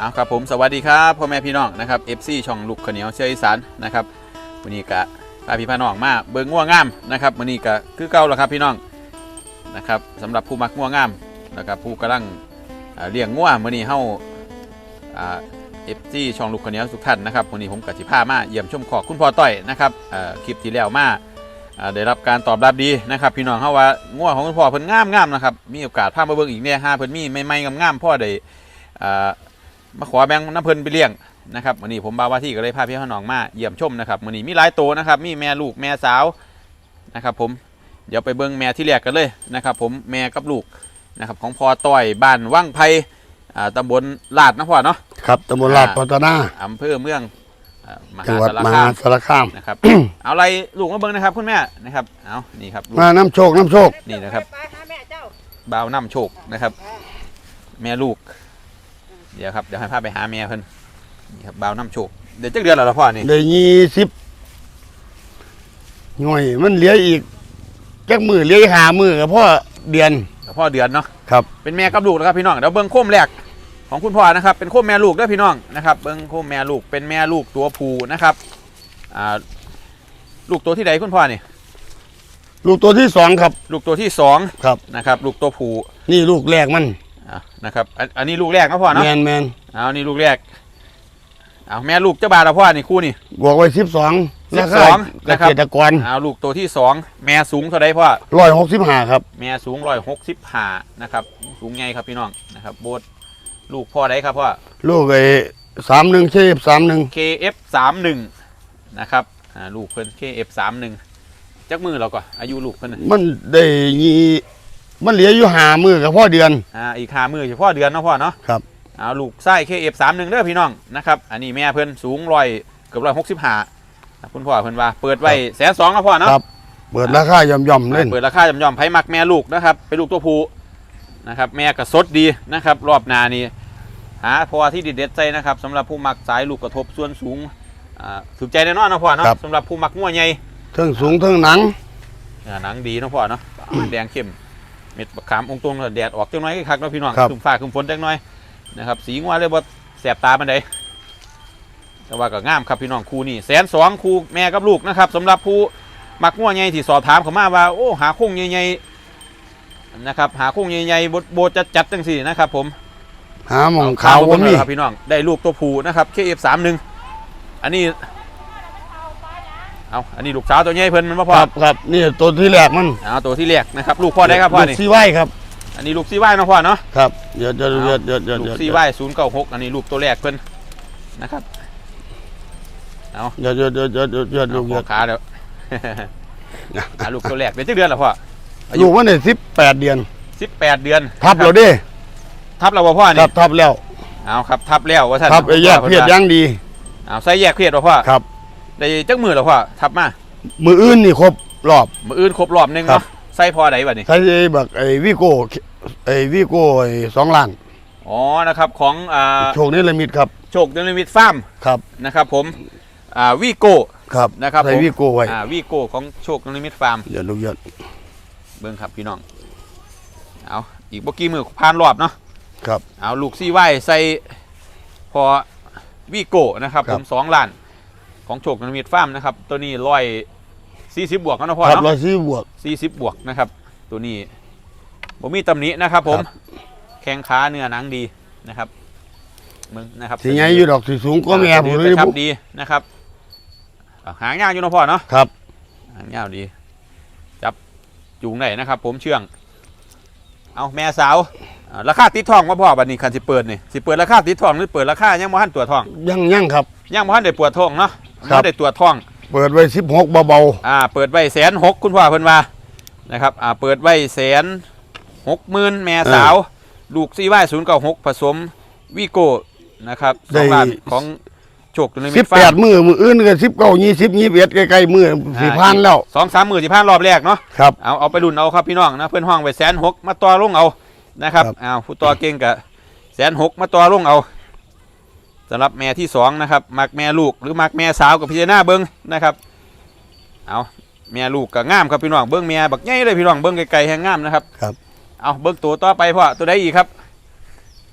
เอาครับผมสวัสดีครับพ่อแม่พี่น้องนะครับ FC ช่องลูกขเหนียวเชียร์อีสานนะครับวันนี้กะพาพี่พาน้องมาเบิ่งง่วงงามนะครับวันนี้กะคือเก่าแล้วครับพี่น้องนะครับสำหรับผู้มักง่วงงามนะครับผู้กำลังเลี้ยงง่วงวันนี้เฮาเอ่า FC ช่องลูกขเหนียวทุกท่านนะครับวันนี้ผมกับสิพามาเยี่ยมชมขอกคุณพ่อต้อยนะครับคลิปที่แล้วมาได้รับการตอบรับดีนะครับพี่น้องเฮาว่าง่วงของคุณพ่อเพิ่นงามงามนะครับมีโอกาสพามาเบิ่งอีกเนี่ยห้าเพิ่นมีใหม่ๆงามๆพ่อได้อ่า มาขอแบ่งน้ำเพลินไปเลี้ยงนะครับวันนี้ผมบาวาที่ก็เลยพาพี่น้องมาเยี่ยมชมนะครับวันนี้มีหลายตัวนะครับ มีแม่ลูกแม่สาวนะครับ ผมเดี๋ยวไปเบิ้งแม่ที่แรกกันเลยนะครับ ผมแม่กับลูกนะครับ ของพอต้อยบ้านว่างไพอ่าตำบลลาดนะพ่อเนาะครับตำบลลาดพัฒนาอำเภอเมืองอ่ามหาจังหวัดสารมคาหามสารคามนะครับ เอาอะไรลูกมาเบิ้งนะครับ คุณแม่นะครับเอานี่ครับลูกมาน้ำโชคน้ำโชคนี่นะครับไปหาแม่เจ้าบ่าวน้ำโชคนะครับ แม่ลูก เดี๋ยวครับเดี๋ยวให้พาไปหาแม่เพิ่นนี่ครับบ่าวน้ำโชคเดี๋ยวจักเดือนแล้วล่ะพ่อนี่ได้ยี่สิบหน่วยมันเหลืออีกจักมือเหลืออีกหามือกับพ่อเดือนพ่อเดือนเนาะครับ เป็นแม่กับลูกนะครับพี่น้องเดี๋ยวเบิ้งโคมแรกของคุณพ่อนะครับ เป็นโคมแม่ลูกเด้วยพี่น้องนะครับ เบิ้งโคมแม่ลูกเป็นแม่ลูกตัวผู้นะครับอ่าลูกตัวที่ใดคุณพ่อนี่ลูกตัวที่สองครับ ลูกตัวที่สองครับนะครับ ลูกตัวผู้นี่ลูกแรกมัน อ่านะครับอันอันนี้ลูกแรกนะพ่อเนาะแมนแมนเอานี่ลูกแรกเอาแม่ลูกเจ้าบาทละพ่อนี่คู่นี่ บวกไว้สิบสองราคา12เกนะครับ ษตรกรเอาลูกตัวที่สองแม่สูงเท่าไรพ่อร้อยหกสิบห้าครับแม่สูงร้อยหกสิบห้านะครับสูงไงครับพี่น้องนะครับโบสลูกพ่อใดครับพ่อ ลูกไอ้สามหนึ่งเชฟสามหนึ่ง KF 3 1นะครับอ่าลูกเพิ่น KF 3 1จักมือเราก็อายุลูกเพิ่นน่ะมันได้ยี่ มันเหลืออยู่หามือกับพ่อเดือน อ่าอีกห้ามือเฉพาะเดือนเนาะพ่อเนาะครับ เอาลูกไส้ KF 3 1เด้อพี่น้องนะครับอันนี้แม่เพิ่นสูงร้อยเกือบร้อยหกสิบห้าคุณพ่อเพิ่นว่าเปิดไว้แสนสองนะพ่อเนาะ ครับ เปิดราคาย่อมๆเล่น เปิดราคาย่อมๆไผมักแม่ลูกนะครับเป็นลูกตัวผู้นะครับ แม่ก็สดดีนะครับ รอบหนานี่หาพอที่เด็ดๆใจนะครับสำหรับผู้มักสายลูกกระทบส่วนสูงอ่าถูกใจแน่นอนนะพ่อเนาะสำหรับผู้มักงัวใหญ่เทิงสูงเทิงหนัง อ่าหนังดีเนาะพ่อเนาะแดงเข้มเม็ดบักขามองตรงๆแดดออกจังน้อยคักเนาะพี่น้องครับคุมฟ้าคุมฝนจังน้อยนะครับสีงัวเลยบ่แสบตาบันไดแต่ว่าก็งามครับพี่น้องคู่นี่แสนสองคู่แม่กับลูกนะครับสำหรับผู้มักงัวใหญ่ที่สอบถามเขามาว่าโอ้หาโค้งใหญ่ๆนะครับหาโค้งใหญ่ๆโบโบจัดจัดๆจังสี่นะครับผม หาหมองเขาวเอบ่มีเบิ่งเลยครับพี่น้องได้ลูกตัวผู้นะครับ KF31 อันนี้ เอาอันนี้ลูกสาวตัวใหญ่เพิ่นมันบ่พคอรับครับนี่ตัวที่แรกมันเอาตัวที่แรกนะครับลูกพ่อได้ครับพ่อลูกนี่ซีไว้ครับอันนี้ลูกซีไว้เนาะพ่อเนาะครับเดี๋ยวเดี๋ยวเดี๋ยวเดี๋ยวเดี๋ยวลูเดี๋กยวซีไว้ศูนย์เก้าหกอันนี้ลูกตัวแรกเพิ่นนะครับเอาเดี๋ยวเดี๋ยวเดี๋ยวเดี๋ยวเดี๋ยวเดี๋ยวเอาลูกขอขาเดี๋ยว อ่าลูกตัวแรกเดี๋ยวจะเดือนเหรอพ่ออายุลูกมันได้สิบแปดเดือน สิบแปดเดือนทับเราเด้ทับเราบ่พ่อครันี่บทับแล้วเอาครับทับแล้วว่าท่านทับไอ้แยกเพียรยังดี เอาใส่แยกเพียรบ่พ่อครับ ได้จักมือเหรอพ่อทับมามืออื่นนี่ครบรอบ มืออื่นครบรอบหนึงครัเนาะบ ใส่พอใดบัดนี้ใช้ไอ้แบบไอ้วิโก้ไอ้วิโก้ไอ้สองล้านอ๋อนะครับของอ่าโชคนี้ละมิดครับโชคเดลิมิตฟาร์มครับนะครับผมอ่าวีโก้ครับนะครับใช้ผมวิโก้ไว้อ่าวีโก้ของโชคเดลิมิตฟาร์ม เดี๋ยวลูกเยอะเบิ้งครับพี่น้อง เอาอีกบกี้มือผ่านรอบเนาะ ครับ เอาลูกซี่ไหวใส่พอวีโก้นะครับ ครัผบมสองล้าน ของโชคนมิตฟาร์มนะครับ ตัวนี้ร้อยสี่สิบบวกแล้วนะพ่อครับร้อเนาะยสี่บวกสี่สิบบวกนะครับ ตัวนี้ผมมีตำหนินะครับ ผมครับแข้งขาเนื้อหนังดีนะครับมึงนะครับสีใหญ่อยู่ดอกสีสูงก็แม่ผมเลเลยยครับบุดีนะครับอะหางยาวอยู่เนาะพ่อเนาะครับหางยาวดี จับจูงได้นะครับ ผมเชื่อง เอาแม่สาวอ่า ราคาติดทองว่าพ่อบัดนี้คันสิเปิดนี่สิเปิดราคาติดทองหรือเปิดราคายังบ่ทันตัวจทองยังยังครับ ยังบ่ทันได้ปวดท้องเนาะครับบ่ได้ตัวจทอง เปิดไว้สิบหกเบาอ่าเปิดไว้แสนหกคุณพ่อเพิ่นว่านะครับอ่าเปิดไว้แสนหกหมื่นแม่สาว ลูกซีไว้ศูนย์เก้าหกผสมวีโก้นะครับสองล้านของโชคตัวนี้ๆสิบแปดมือมืออื่นก็สิบเก้ายี่สิบยี่สิบเอ็ดใกล้ๆมือสี่พันแล้วสองสามหมื่นสี่พันรอบแรกเนาะครับเอาเอาไปรุ่นเอาครับพี่น้องนะเพื่อนห้องไปแสนหกมาต่อลงเอา นะครับครับเอาผู้ต่อเก่งกับแสนหกมาต่อลงเอาสำหรับแม่ที่สองนะครับมักแม่ลูกหรือมักแม่สาวกับพิจารณาเบิ้งนะครับเอาแม่ลูกก็งามครับพี่น้องเบิ้งแม่บักใหญ่เลยพี่น้องเบิ้งไกลๆแห่งงามนะครับครับเอาเบิ้งตัวต่อไปพ่อตัวใดอีกครับ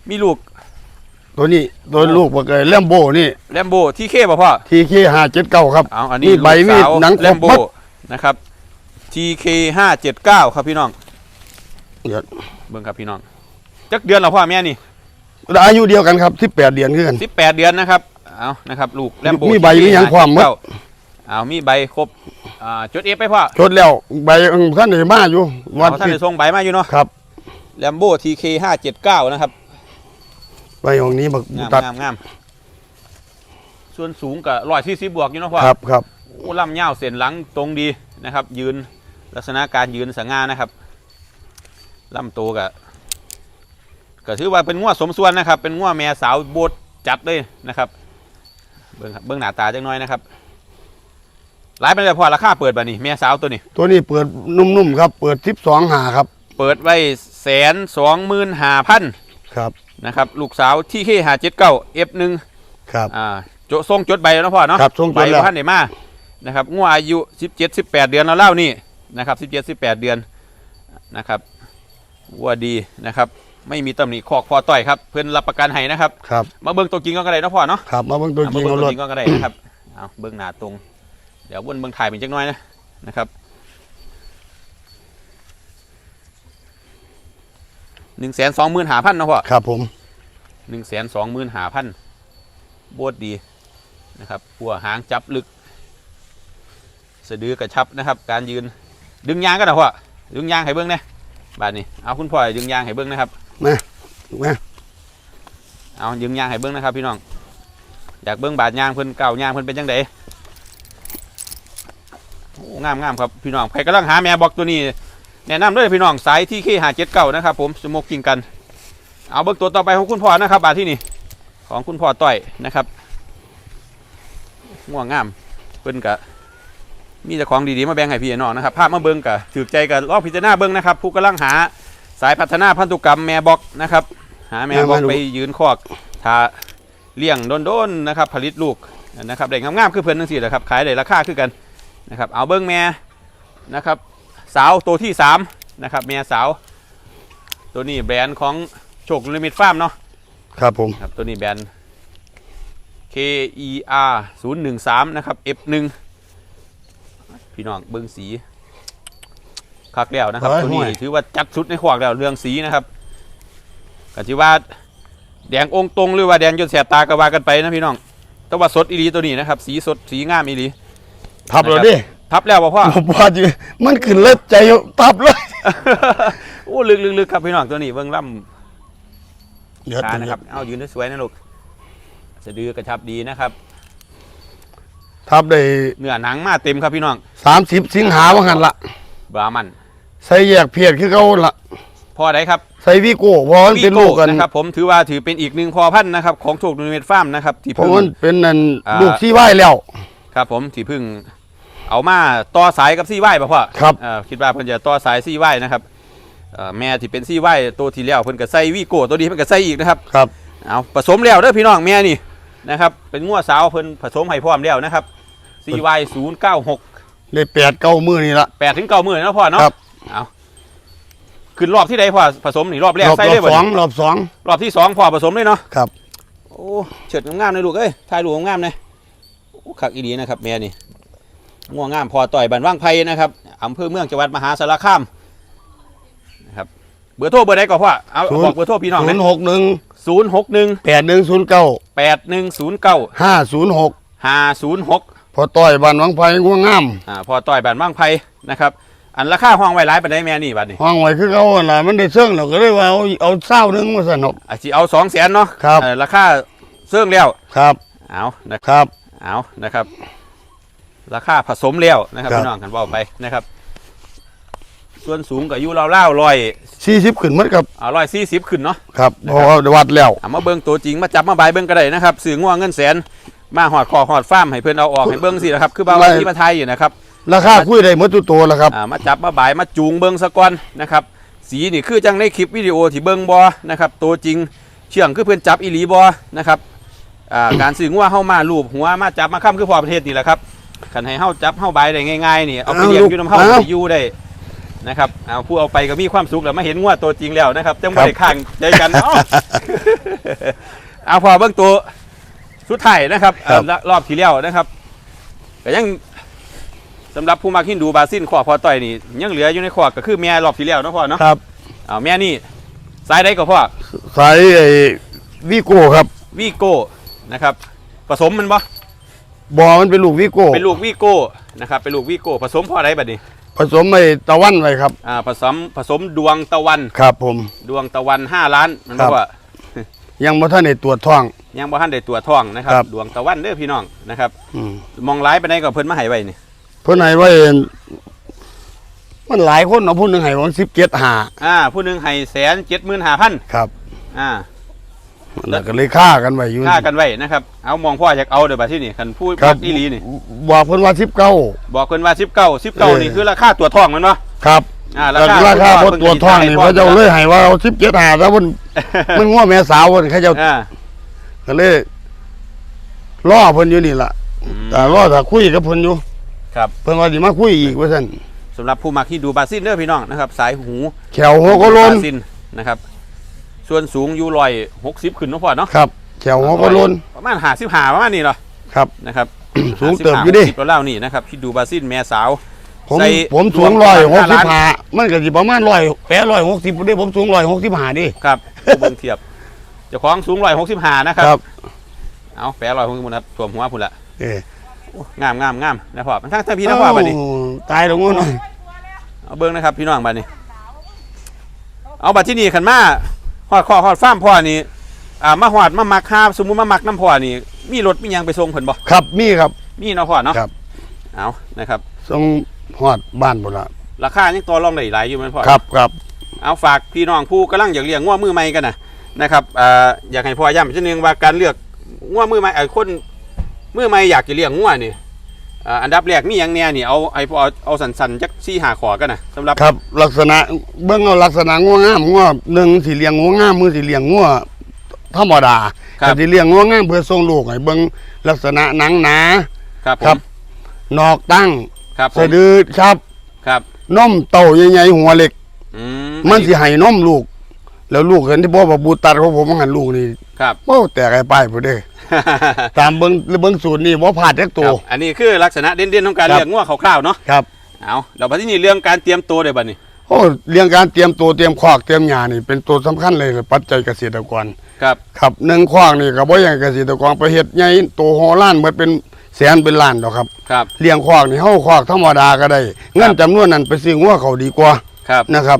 มีลูก ตัวนี้ตัวลูกบักเกยแลมโบนี่แลมโบทีเคป่ะพ่อทีเคห้าเจ็ดเก้าครับเอาอันนี้นี่ใบมีดลูกสาวหนังแลครมบโบหมดนะครับ TK 579ครับพี่น้องเดี๋ยว เบิ่งครับพี่น้องจักเดือนแล้วพ่อแม่นี่อายุเดียวกันครับที่แปดเดือนคือกัน18เดือนนะครับเอานะครับลูกแลมโบมีใบมีหยังความหมดเอามีใบครบอ่าจดเอฟไปพ่อชดแล้วใบท่านไหนมาอยู่วันเอาท่านที่ได้ส่งใบมาอยู่เนาะครับ แลมโบ TK 579นะครับ ใบของนี้บักงามตัดงามงามส่วนสูงกับร้อยที่สิบบวกอยู่เนาะพ่อครับครับโอ้ลำยาวเส้นหลังตรงดีนะครับ ยืนลักษณะการยืนสง่านะครับ ลำโตวกับก็ถือว่าเป็นง้วสมส่วนนะครับ เป็นง้วแม่สาวโบดจัดเลยนะครับเบิ้งครับเบิ้งหน้าตาจังน้อยนะครับหลายเป็นเลยพอราคาเปิดบ่นี่แม่สาวตัวนี้ ตัวนี้เปิดนุ่มๆครับ เปิดทิปสองหาครับ เปิดไว้แสนสองหมื่นห้าพันครับนะครับ ลูกสาวที่เคหาเจ็ดเก้าเอฟหนึ่งครับอ่าโจทรงจดใบแล้วเนาะพ่อเนาะครับทรงจดใบแล้วพันไหนมานะครับงัวอายุสิบเจ็ดสิบแปดเดือนแล้วเล่านี่นะครับสิบเจ็ดสิบแปดเดือนนะครับ วัวดีนะครับไม่มีตำหนิคอกพอต่อยครับเพื่อนรับประกันให้นะครับครับมาเบิ้งตัวจริงก็ได้เนาะพ่อเนาะครับมาเบิ่งตัวเอาจริมางเบิ้งเอาตัรวถจริงก็ได้นะครับเอาเบิ้งหน้าตรง เดี๋ยววนเบิ้งถ่ายเป็นจักหน้อยนะนะครับหนึ่งแสนสองหมื่นหาพันเนาะพ่อครับผมหนึ่งแสนสองหมื่นหาพันบวดดีนะครับ หัวหางจับลึกสะดือกระชับนะครับ การยืนดึงยางก็นะพ่อดึงยางให้เบิ้งนะ บาดนี้เอาคุณพ่อดึงยางให้เบิ้งนะครับมาเอาดึงยางให้เบิ้งนะครับ พี่น้องอยากเบิ้งบาดยางเพิ่นเก่ายางเพิ่นเป็นจังไดโอ้งามงามครับพี่น้องใครกำลังหาแม่บอกตัวนี้แนะนำเลยพี่น้องสายที่เคหาเจ็ดเก้านะครับ ผมสโมกกิงกัน เอาเบิ้งตัวต่อไปของคุณพ่อนะครับ บาดที่นี่ของคุณพ่อต้อยนะครับง่วงงามเพิ่นกะ มีแต่ของดีๆมาแบ่งให้พี่น้องนะครับภาพมาเบิ้งกะถือใจกันลองพิจารณาเบิ้งนะครับ ผู้กำลังหาสายพัฒนาพันธุกรรมแม่บอกนะครับ หาแม่บอกไปยืนคอกทาเลี้ยงโดนๆนะครับ ผลิตลูกนะครับได้งามๆคือเพิ่นทั้งสี่แหละครับขายได้ราคาคือกันนะครับเอาเบิ้งแม่นะครับสาวตัวที่สามนะครับแม่สาวตัวนี้แบรนด์ของโชคลิมิตฟาร์มเนาะครับผมครับตัวนี้แบรนด์ KER 0 1 3นะครับ F1 พี่น้องเบิ้งสีคักแล้วนะครับ ตัวนี้ถือว่าจัดสุดในขวากแล้วเรื่องสีนะครับกติว่าแดงองค์ตรงหรือว่าแดงจนแสบตากระวากันไปนะพี่น้องแต่ว่าสดอีหลีตัวนี้นะครับ สีสดสีงามอีหลีทับเลยดิทับแล้วบ่พ่อผมว่าจะมันขึ้นเล็บใจทับเลยโอ้ลึกๆๆครับพี่น้องตัวนี้เบิ้งล่ำเดี๋ยวขานะครับ เอายืนได้สวยนะลูกสะดือกระชับดีนะครับ ทับได้เนื้อหนังมาเต็มครับพี่น้องสามสิบสิงหาว่างันละบรามันใส่แยกเพียรคือเขาละพ่อได้ครับใส่วิโก้เพราะมันเป็นลูกกันนะครับผมถือว่าถือเป็นอีกหนึ่งพอพันธุ์นะครับของโชคดูเมดฟาร์มนะครับที่เพราะเพึ่งมันเป็นนั่นอ่าลูกที่ไหวแล้ว ครับผมที่เพึ่งเอามาต่อสายกับซี่ไหวป่ะพ่อครับเอ่อคิดว่าเพิ่นจะต่อสายซี่ไหวนะครับเอ่อแม่ที่เป็นซี่ไหวตัวที่แล้วเพิ่นก็ใส่วีโก้ตัวนี้เพิ่นก็ใส่อีกนะครับครับเอาผสมแล้วเด้อพี่น้องแม่นี่ นะครับ เป็นงัวสาวเพิ่นผสมให้พร้อมแล้วนะครับซี่ไหวศูนย์เก้าหกได้แปดเก้ามือนี่ละแปดถึงเก้าหมื่นนะพ่อเนาะครับ เอาขึ้นรอบที่ใดพ่อผสมนี่รอบแรกรอบใส่รอเลยบบ่สองนี่รอบสองรอบที่สองพ่อผสมเลยเนาะครับ โอ้เฉิดงามๆเลยลูกเอ้ยถ่ายรูปงามๆเลยโอ้ขักอีดีนะครับแม่นี่ง่วงงามพอต่อยบันว่างไพนะครับอำเภอเมืองจังหวัดมหาสารคามนะครับเบอร์โทรเบอร์ใดก่อนพ่อเอาศูนย์ บอกเบอร์โทรพี่น้องศูนะนย์หกหนึ่ง ศูนย์หกหนึ่งแปดหนึ่งศูนย์เก้าแปดหนึ่งศูนย์เก้าห้าศูนย์หกห้าศูนย์หกพอต่อยบันวังไผ่ง่วงงามอ่าพอต่อยบันว่างไพนะครับ อันราคาห้องไว้ร้ายปันไดแม่นี่บัดนี้ห้องไว้คือเขาหั่นล่ะมันได้เสื่องเราก็เลยว่าเอาเอาเศร้าหนึงมาสนกอาจจะเอาสองแสนเนาะครับ เอ่อราคาเสื่องแล้วครับเอานะครับเอานะครับ ราคาผสมแล้วนะครับครับ พี่น้องกันบอกไปนะครับ ส่วนสูงกับอายุเราเล่าร้อยสี่สิบขึ้นหมัดครับเอาร้อยสี่สิบขึ้นเนาะ ครับนะเพครับราะว่าวัดแล้วเอามาเบิ้งตัวจริงมาจับมาบายเบิ้งก็ได้นะครับสื่อง่วงเงินแสนมาหอดคอหอดฟ้าร์มให้เพื่อนเอาออกให้เบิ้งสินะครับคือบางวันที่มาไทยอยู่นะครับราคาคุยได้หมดทุกตัวแล้วครับ อ่ามาจับมาบายมาจูงเบิ้งสะก่อนนะครับสีนี่คือจังในคลิปวิดีโอที่เบิ้งบอนะครับตัวจริงเชื่องคือเพื่อนจับอีหลีบอนะครับอ่าการสื่อง่วงเข้ามาลูบหัวมาจับมาค้ำคือพอประเทศนี่แหละครับขันให้เฮาจับเฮาบายได้ง่ายๆนี่เอาไปเอาเลี้ยงลูกอยู่น้ำเฮาเอา ไปอยู่ได้ นะครับเอาผู้เอาไปก็มีความสุขแล้วมาเห็นง่วตัวจริงแล้วนะครับจังไม่ได้ข้างใจกันเนาะเอาพอเบื้องตัวสุดท้ายนะครับครับเอ่อรอบที่แล้วนะครับก็ยังสำหรับผู้มักฮินดูบาซินขอพอต่อยนี่ยังเหลืออยู่ในขอก็คือแม่รอบที่แล้วเนาะพ่อเนาะครับเอาแม่นี่สายใดก็พ่อสายไอ้วิโก้ครับวีโก้นะครับ ผสมมันบ่บอมันเป็นลูกวิโก้เป็นลูกวีโก้นะครับเป็นลูกวีโก้ผสมพ่อใดบัดนี้ ผสมไอ้ตะวันไว้ครับ อ่าผสมผสมดวงตะวัน ครับผม ดวงตะวัน5ล้านมันครับอกว่ายังบ่ท่านได้ตรวจท้อง ยังบ่ทันได้ตัวจท้องนะครับ ครับ ดวงตะวันเด้อพี่น้องนะครับ อืมมองร้ายไปไหนก็เพิ่นมาให้ไว้นี่เพิ่นให้ไว้มันหลายคนเนาะผู้หนึงให้วัน17หาอ่าผู้หนึงให้แสนเจ็ดหมื่นห้าพันครับ อ่า แล้วก็เลยฆ่ากันไว้อยู่ค่ากันไว้นะครับ เอามองพ่ออยากเอาเดี๋ยวบัดที่นี่คันพูดครัพับกอีหลีนี่ บอกเพิ่นว่า19บอกเพิ่นว่า19เออ19นี่คือราคาตัวจท้องมันเนาะครับอ่าแล้วราคาพอตรวจท้องนี่เขาเจ้าเลยให้ว่าเอา17หาแล้วมันมันง้อแม่สาวเพิ่นเขาเจ้าอ่าก็เลยล่อเพิ่นอยู่นี่ล่ะอืมแต่ล่อถ้าคุยกับเพิ่นอยู่ ครับ เพิ่นว่าสิมาคุยอีกว่าซั่นสำหรับผู้มักที่ดูบาซินเด้อพี่น้องนะครับ สายหูแขวหัวก็ล้นบาซินนะครับ ส่วนสูงอยู่ร้อยหกสิบขึ้นเนาะพ่อเนาะครับแขวหัวก็ล้นประมาณหาสิบหาประมาณนี้เนาะครับนะครับ สูงเติบอยู่ดิสิบกว่าเล่านี่นะครับที่ดูบาซินแม่สาวผมใส่ผมสูงรร้วอมยประหมากณสิบห้าล้านห้ามันก็สิประมาณร้อยแปดร้อยหกสิบได้ผมสูงร้อยหกสิบห้าดิครับเบิ่งเทียบเจ้าของสูงร้อยหกสิบห้านะครับครับเอาแปดร้อยหกสิบนะถ่วมหัวพุ่นละเอองามงามงามนะพ่อมันทั้งทั้งพี่นะพ่อบัดนี้เอ้าตายตรงนู้นหน่อยเอาเบิ้งนะครับพี่น้องบัดนี้ เอาบัดที่นี่ขันมา หอดคอหอดฟ้าร์มพ่อนี่อ่ามาหอดมามักห้าสมมุติมามักน้ำพ่อนี่มีรถมีหยังไปส่งเพิ่นบ่ครับมีครับ มีเนาะพ่อเนาะครับ เอานะครับส่งฮอดบ้านบ่ละราคายังต่อรองได้หลายอยู่แมันพ่อครับครับ เอาฝากพี่น้องผู้กำลังอยากเลี้ยงงัวมือใหม่กันนะนะครับอ่าอยากให้พ่อย้ำอีกทีนึงว่าการเลือกงัวมือใหม่ไอ้คนมือใหม่อยากจะเลี้ยงงัวนี่ อ่าอันดับแรกมีหยังแน่นี่เอาไอ้พ่อเอาสันๆจักซี่หาขอกันนะสำหรับครับ ลักษณะเบิ่งเอาลักษณะงัวงามงัวหนึ่งสิเลี้ยงงัวงามมือสิเลี้ยงงัวธรรมดาครับแต่สิเลี้ยงงัวงามเพื่อส่งลูกให้เบิ่งลักษณะหนังหนาครับผครัมบนอกตั้งครับผสะมดือชับครับนมเต่าใหญ่ๆหัวเล็กอืมมันสิให้นมลูก แล้วลูกเห็นที่พ่อว่าบูตัดของผมมันหันลูกนี่ครับโอ้แตกไอ้ป้ายพุ่นเด้ตามเบิ่งเบิ่งสูตรนี่บ่พลาดจักคตัวรับอันนี้คือลักษณะเด่นๆของการครับเลี้ยงงัวคร่าวๆเนาะครับเอาเราไปที่นี่เรื่องการเตรียมตัวเลยบัดนี้โอ้เรื่องการเตรียมตัวเตรียมคอกเตรียมหญ้านี่เป็นตัวสำคัญเลยปัจจัยเกษตรกรครับครับหนึ่งคอกนี่ก็บ่อย่างเกษตรกรไปเฮ็ดใหญ่โตโหล้านหมดเป็นแสนเป็นล้านดอกครับครับเลี้ยงคอกนี่เฮาคอกธรรมดาก็ได้เงินจำนวนนั้นไปซื้องัวเขาดีกว่าครับนะครับ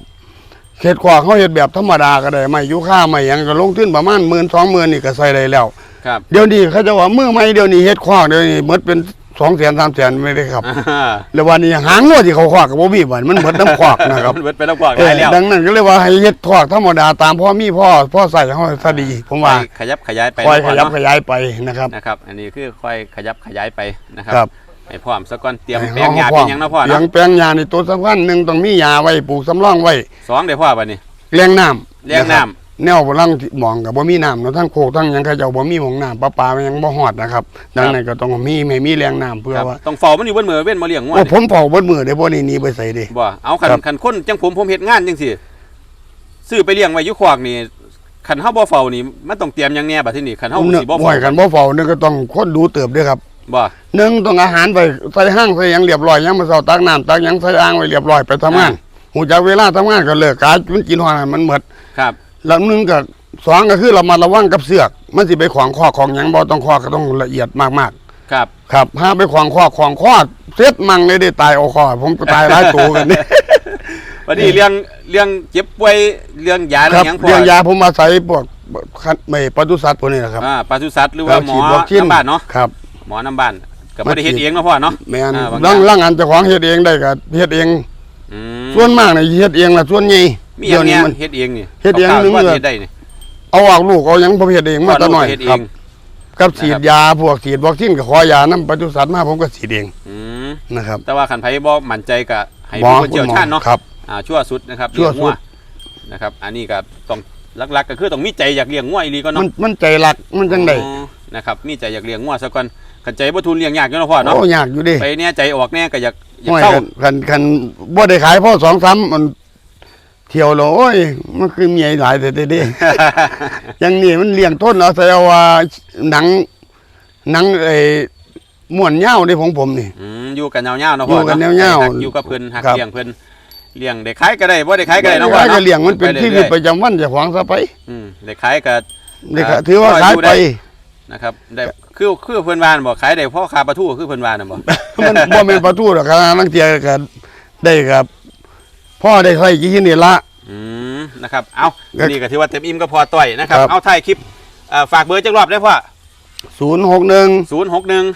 เฮ็ดคอกเฮาเฮ็ดแบบธรรมดาก็ได้ไม่อยู่ค่าไม่หยังก็ลงทุนประมาณ10,000 20,000นี่ก็ใส่ได้แล้ว ครับเดี๋ยวนี้เขาจะว่ามือใหม่เดี๋ยวนี้เฮ็ดคอกเดี๋ยวนี้หมดเป็น2แสน3แสนไม่ได้ครับอ่าแล้ววันนี้หางงัวที่เขาคอกก็บ่มีบัดมันหมดน้ำคอกนะครับ มันเบิดไปแล้วกว่าเอได้อแล้วดังนั้นก็เลยว่าให้เฮ็ดคอกธรรมดาตามพ่อมีพ่อพ่อใส่เฮาซะดีผมว่าขยับขยายไปคอยนะขพ่อยับเนาะขยายไปนะครับ นะครับ อันนี้คือค่อยขยับขยายไปนะครับ ครับ ให้พร้อมสักก่อนเตรียมให้แปลงหญ้าพร้เป็อนหยังเนาะพ่อเลี้ยเนาะงแปลงหญ้านี่ตัวสำคัญหนึงต้องมีหญ้าไว้ปลูกสำรองไว้สองเดี๋ยวพ่อบัดนี้ เลี้ยงน้ำเลี้ยงน้ำะครับแนวบ่ลังที่หมองก็บ่มีน้ำเนาะทั้งโคกทั้งหยังเขาเจ้าบ่มีหม้องน้ำประปามันยังบ่ฮอดนะครับดังนั้นก็ต้องมีไม่มีแรงน้ำเพื่อครับว่าต้องเฝ้ามันอยู่บนมือเว้นมาเลี้ยงงัวโอ้นี่ผมเฝ้าเบิดมือได้บ่นี่หนีไปใส่เด้ บ่เอาคันครับ คันคนจังผมผมเฮ็ดงานจังซี่ซื้อไปเลี้ยงไว้อยู่ขวากนี่คันเฮาบ่เฝ้านี่มันต้องเตรียมหยังแน่บัดทีนี้คันเฮาเนื้อสิบ่บ่เฝ้า ให้กันบ่เฝ้านี่ก็ต้องคนดูเติบเด้อครับ บ่หนึ่งต้องอาหารไปใส่ห้างใส่หยังเรียบร้อยยังมาเสาตักน้ำตักหยังใส่อ่างไว้เรียบร้อยไปทำงานหูจักเวลาทำงานก็เลิกกามันกินหอดมันหมดครับ แล้วหนึ่งก็สองก็คือเรามาระวังกับเสือก มันสิไปขวางข้อของหยังบ่ต้องข้อก็ต้องละเอียดมากครับ ๆ ครับห้ามไปขวางข้อขวางข้อเซ็ตมังเลยได้ตายเอาข้อผมก็ตายหลายตัวกันนี่ วันนี้เรื่องเรื่องเจ็บป่วยเรื่องยาคเรื่อรับงหยังพ่อเลี้ยงยาผมมาใส่พวกคัดไม่ปศุสัตว์พวกนี้นะครับอ่าปศุสัตว์หรือว่าหมอฉีดวัคซีนน้ำบ้านเนาะครับ หมอน้ำบ้านก็บ่ได้เฮ็ดเองเนาะพ่อเนาะแม่นอ่าบางร่างอย่างร่างอันเจ้าของเฮ็ดเองได้ก็เฮ็ดเอง อืมส่วนมากนี่เฮ็ดเองล่ะส่วนใหญ่มีอย่างเนี้ยมัน เฮ็ดเองนี่เฮ็ดเองคร่าวๆหนึ่ง ว่าเดือนเฮ็ดได้นี่เอาออกลูกเอาหยังผมเฮ็ดเองมาแตะน้อยเฮ็ดเอครับงกับฉีดยาพวกฉีดวัคซีนก็ขอยานํปศุสัตว์มาผมก็ฉีดเองอืมนะครับแต่ว่าคันไผบ่มั่นใจก็ให้หมอผู้เชี่ยวชาญเนาะ ครับ อ่าชั่วสุดนะครับชั่วสุด เลี้ยงงันะครับ อันนี้ก็ต้องหลักๆก็คือต้องมีใจอยากเลี้ยงงัวอีหลีก่อนมัเนาะนมันใจรักมันจังได๋ อ๋อนะครับมีใจอยากเลี้ยงงัวซะก่อน คันใจบ่ทุนเลี้ยงยากอยู่เนาะพ่อเนาะโอ้ยากอยู่เดิไปเนี่ยใจออกแน่ก็อยากอยากโอ้ยเข้าคันคันคันบ่ได้ขายพ่อ2 3มันเที่ยวแล้วโอ้ยมันคือเมียหลายแต่เด้อย่างนี้มันเลี้ยงต้นเอาแต่ว่าหนังหนังไอ้ม่วนเหย้าในของผมนี่อืมอยู่กันยาวๆเนาะอยู่กันพ่ยาวๆหักอยู่กับเพิ่นหักครับเลี้ยงเพิ่นเลี้ยงได้ขายก็ได้บ่ได้ขายก็ได้เนาะพ่อว่าเนาะจะเลี้ยงมันเป็นไที่รื่อยๆประจำวันเจะขวางซะไปอืมได้ขายก็นี่ก็อ่าถือว่าก็ขายอยู่ไปได้ นะครับได้คือคือเพิ่นว่าน่ะบ่ขายได้เพราะคาปลาทูคือเพิ่นว่าน่ะบ่มันบ่แม่นประตูหรอกครับนังเทียก็ได้ครับ พ่อได้ใส่กี่นี่ละ อืมนะครับเอาครับนี่ก็ถือว่าเต็มอิ่มก็พอต่อยนะครับ ครับ เอาถ่ายคลิปเอ่อฝากเบอร์จักรอบได้พ่อ061 061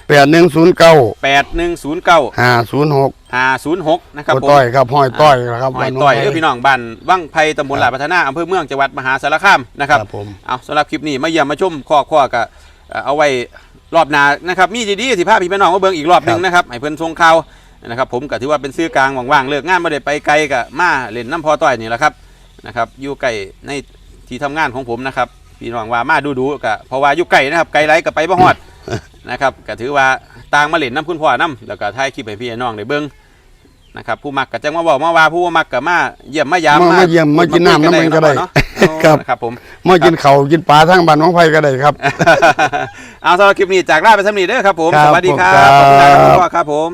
8109 8109 506 506นะครับพ่อผม ต้อยครับห้อยต้อยครับหอยต่อยเด้อพี่น้องบ้านวังไผ่ตำบลหลาดพัฒนาอำเภอเมืองจังหวัดมหาสารคามนะครับ ครับผม เอาสำหรับคลิปนี้มาเยี่ยมมาชมข้อข้อก็เอ่อ เอาไว้รอบหน้านะครับมีดีๆสิพาพี่พี่น้องมาเบิ่งอีกรอบหนึงนะครับให้เพิ่นทรงข่าวนะครับ ผมก็ถือว่าเป็นซื้อกลางว่างๆเลิกงานบ่ได้ไปไกลก็มาเล่นน้ำพอต้อยนี่แหละครับนะครับอยู่ใกล้ในที่ทำงานของผมนะครับพี่น้องว่ามาดูๆก็เพราะว่าอยู่ไกลนะครับไกลไรก็ไปบ่ฮอด นะครับก็ถือว่าต่างมาเล่นน้ำคุณพ่อน้ำแล้วก็ถ่ายคลิปให้พี่น้องได้เบิ่งนะครับผู้มักก็จังมาบอกมาว่าผู้บ่มักก็มาเยี่ยมมายามมามาเยี่ยมมากินน้ำน้ำมันก็ได้เนาะ ครับ นะครับผม มากินข้าวกินปลาทางบ้านน้องไผก็ได้ครับ เอาสำหรับคลิปนี้จากลาไปสำนีเด้อครับผม ครับสวัสดีครัผมครับขอบคุณครับคุณพ่อครับผม